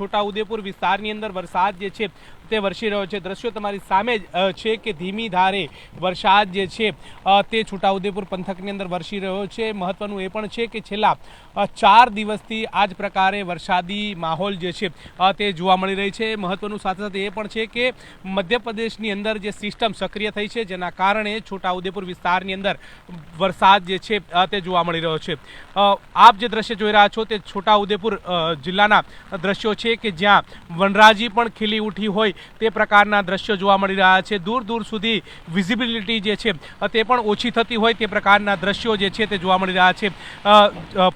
છોટાઉદેપુર વિસ્તારની અંદર વરસાદ જે છે તે વરસી રહ્યો છે. દ્રશ્યો તમારી સામે જ છે કે ધીમી ધારે વરસાદ જે છે તે છોટાઉદેપુર પંથકની અંદર વરસી રહ્યો છે. મહત્વનું એ પણ છે કે છેલ્લા ચાર દિવસથી આ જ પ્રકારે વરસાદી માહોલ જે છે તે જોવા મળી રહી છે. મહત્વનું સાથે સાથે એ પણ છે કે મધ્યપ્રદેશની અંદર જે સિસ્ટમ સક્રિય થઈ છે, જેના કારણે છોટાઉદેપુર વિસ્તારની અંદર વરસાદ જે છે તે જોવા મળી રહ્યો છે. આપ જે દ્રશ્ય જોઈ રહ્યા છો તે છોટાઉદેપુર જિલ્લાના દ્રશ્યો છે. કે જ્યાં વનરાજી પણ ખીલી ઉઠી હોય તે પ્રકારના દ્રશ્યો જોવા મળી રહ્યા છે. દૂર દૂર સુધી વિઝિબિલિટી જે છે તે પણ ઓછી થતી હોય તે પ્રકારના દ્રશ્યો જે છે તે જોવા મળી રહ્યા છે.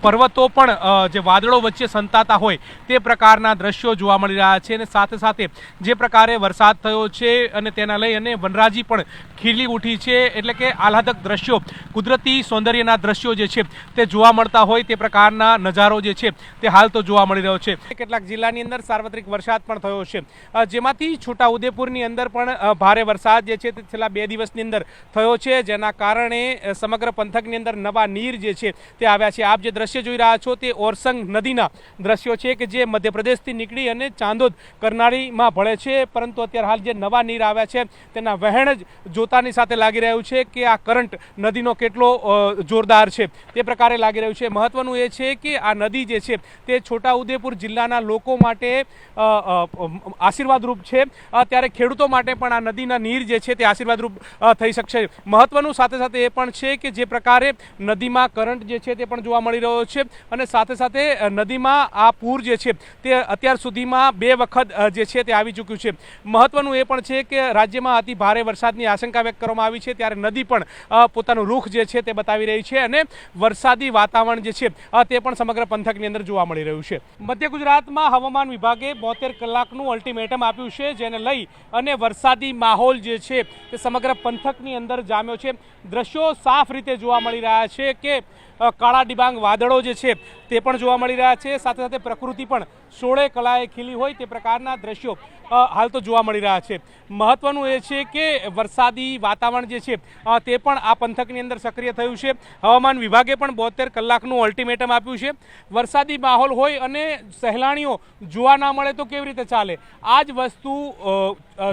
પર્વતો પણ જે વાદળો વચ્ચે સંતાતા હોય તે પ્રકારના દ્રશ્યો જોવા મળી રહ્યા છે અને સાથે સાથે જે પ્રકારે વરસાદ થયો છે અને તેના લઈ અને વનરાજી પણ ખીલી ઉઠી છે એટલે કે આહલાદક દ્રશ્યો, કુદરતી સૌંદર્યના દ્રશ્યો જે છે તે જોવા મળતા હોય તે પ્રકારના નજારો જે છે તે હાલ તો જોવા મળી રહ્યો છે. કેટલાક જિલ્લાની અંદર સાર્વત્રિક વરસાદ પણ થયો છે. જેમાંથી છોટાઉદેપુરની અંદર પણ ભારે વરસાદ જે છે તે છેલ્લા બે દિવસની અંદર થયો છે. જેના કારણે સમગ્ર પંથકની અંદર નવા નીર જે છે તે આવ્યા છે. આપ જે દ્રશ્ય જોઈ રહ્યા છો તે ઓરસંગ નદીના દ્રશ્યો છે કે જે મધ્યપ્રદેશથી નીકળી અને ચાંદોદ કરનાળીમાં ભળે છે. પરંતુ અત્યારે હાલ જે નવા નીર આવ્યા છે તેના વહેણ જ જોતાની સાથે લાગી રહ્યું છે કે આ કરંટ નદીનો કેટલો જોરદાર છે. તે પ્રકારે લાગી રહ્યું છે. મહત્વનું એ છે કે આ નદી જે છે તે છોટાઉદેપુર જિલ્લાના લોકો માટે આશીર્વાદરૂપ છે. ત્યારે ખેડૂતો માટે પણ આ નદીના નીર જે છે તે આશીર્વાદરૂપ થઈ શકશે. મહત્વનું સાથે સાથે એ પણ છે કે જે પ્રકારે નદીમાં કરંટ જે છે તે પણ જોવા મળી રહ્યો છે અને સાથે સાથે નદીમાં આ પૂર જે છે તે અત્યાર સુધીમાં બે વખત જે છે તે આવી ચૂક્યું છે. મહત્વનું એ પણ છે કે રાજ્યમાં અતિ ભારે વરસાદની આશંકા વ્યક્ત કરવામાં આવી છે ત્યારે નદી પણ પોતાનું રૂખ જે છે તે બતાવી રહી છે અને વરસાદી વાતાવરણ જે છે તે પણ સમગ્ર પંથકની અંદર જોવા મળી રહ્યું છે. મધ્ય ગુજરાતમાં હવામાન વિભાગે બોતેર કલાકનું અલ્ટિમેટમ આપ્યું છે, જેને લઈ અને વરસાદી માહોલ જે છે તે સમગ્ર પંથકની અંદર જામ્યો છે. દ્રશ્યો સાફ રીતે જોવા મળી રહ્યા છે કે કાળા ડિબાંગ વાદળો જે છે તે પણ જોવા મળી રહ્યા છે. સાથે સાથે પ્રકૃતિ પણ સોળે કલાએ ખીલી હોય તે પ્રકારના દ્રશ્યો હાલ તો જોવા મળી રહ્યા છે. મહત્વનું એ છે કે વરસાદી વાતાવરણ જે છે તે પણ આ પંથકની અંદર સક્રિય થયું છે. હવામાન વિભાગે પણ બોતેર કલાકનું અલ્ટિમેટમ આપ્યું છે. વરસાદી માહોલ હોય અને સહેલાણીઓ જોવા ના મળે તો કેવી રીતે ચાલે? આ જ વસ્તુ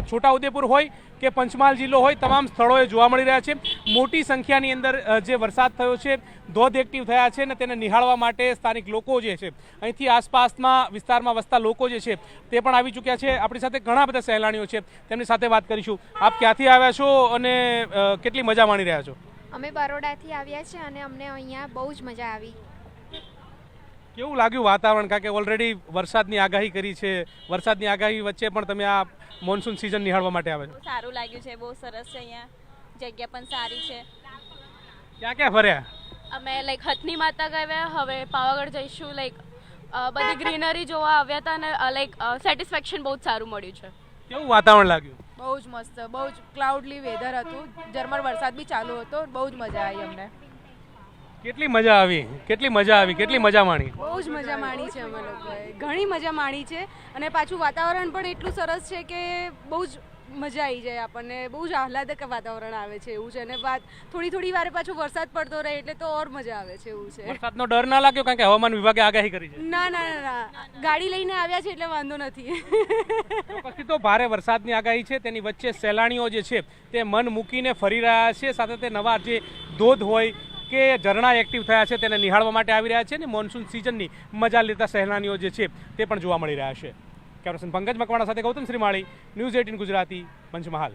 છોટાઉદેપુર હોય કે પંચમહાલ જિલ્લો હોય, તમામ સ્થળોએ જોવા મળી રહ્યા છે. મોટી સંખ્યાની અંદર જે વરસાદ થયો છે, ધોધ એક્ટિવ થયા છે અને તેને નિહાળવા માટે સ્થાનિક લોકો જે છે, અહીંથી આસપાસના વિસ્તારમાં વસતા લોકો જે છે, તે પણ આવી ચૂક્યા છે. આપણી સાથે ઘણા બધા સહેલાણીઓ છે. તેમની સાથે વાત કરીશું. આપ ક્યાંથી આવ્યા છો અને કેટલી મજા માણી રહ્યા છો? અમે બરોડાથી આવ્યા છે અને અમને અહીંયા બહુ જ મજા આવી. કેવું લાગ્યું વાતાવરણ? કારણ કે ઓલરેડી વરસાદની આગાહી કરી છે. વરસાદની આગાહી વચ્ચે પણ તમે આ મોન્સૂન સિઝન નિહાળવા માટે આવે છો. સારું લાગ્યું છે બહુ સરસ છે અહીંયા. જગ્યા પણ સારી છે. ક્યાં ક્યાં ફર્યા? અમે લાઈક હથની માતા ગયા હવે પાવાગઢ જઈશું લાઈક બધી ગ્રીનરી જોવા આવ્યા હતા અને લાઈક સેટિસ્ફેક્શન બહુ જ સારું મળ્યું છે. કેવું વાતાવરણ લાગ્યું? બહુ જ મસ્ત બહુ જ ક્લાઉડલી વેધર હતું. ઝરમર વરસાદ બી ચાલુ હતો બહુ જ મજા આવી અમને. કેટલી મજા આવી? કેટલી મજા આવી? કેટલી મજા માણી? બહુ જ મજા માણી છે અમે લોકોએ. ઘણી મજા માણી છે અને પાછું વાતાવરણ પણ એટલું સરસ છે કે બહુ જ મજા આવી જાય આપણને. બહુ જ આહલાદક વાતાવરણ આવે છે એવું છે. અને વાત થોડી થોડી વારે પાછો વરસાદ પડતો રહે એટલે તો ઓર મજા આવે છે એવું છે. વરસાદનો ડર ના લાગ્યો કારણ કે હવામાન વિભાગે આગાહી કરી છે? ના ના ના ગાડી લઈને આવ્યા છે એટલે વાંધો નથી. પછી તો ભારે વરસાદની આગાહી છે. તેની વચ્ચે સહેલાણીઓ જે છે તે મન મૂકીને ફરી રહ્યા છે. સાથે તે નવા જે ધોધ હોય કે ઝરણા એક્ટિવ થયા છે તેને નિહાળવા માટે આવી રહ્યા છે અને મોન્સૂન સિઝનની મજા લેતા સહેલાનીઓ જે છે તે પણ જોવા મળી રહ્યા છે. કેમેરાસન પંકજ મકવાણા સાથે ગૌતમ શ્રીમાળી, ન્યૂઝ એટીન ગુજરાતી, પંચમહાલ.